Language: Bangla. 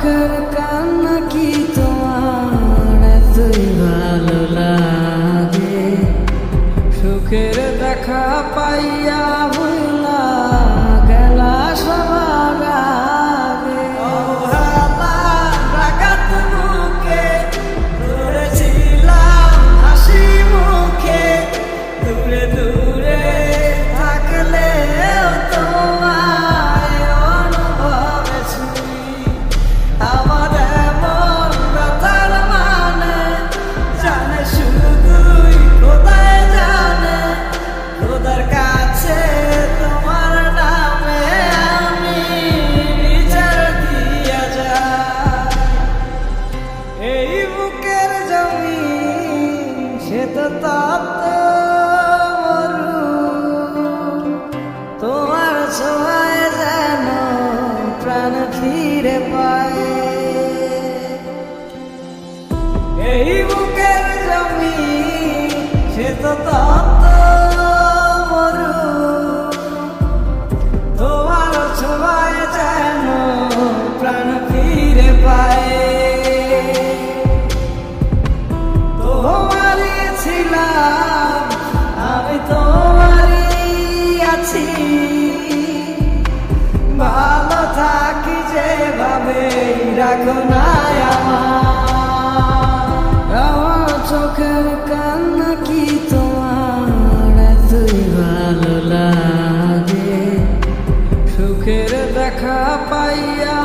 চোখের কান্না কি তোমার? এতই ভালো লাগে। সুখের দেখা পাইয়া তোমার ছোঁয়ায় যেন প্রাণ এই বুকের জমি সে তো দেখো না আমার চোখের কান্না কি তোমার? তুই ভালো লাগে। সুখের দেখা পাইয়া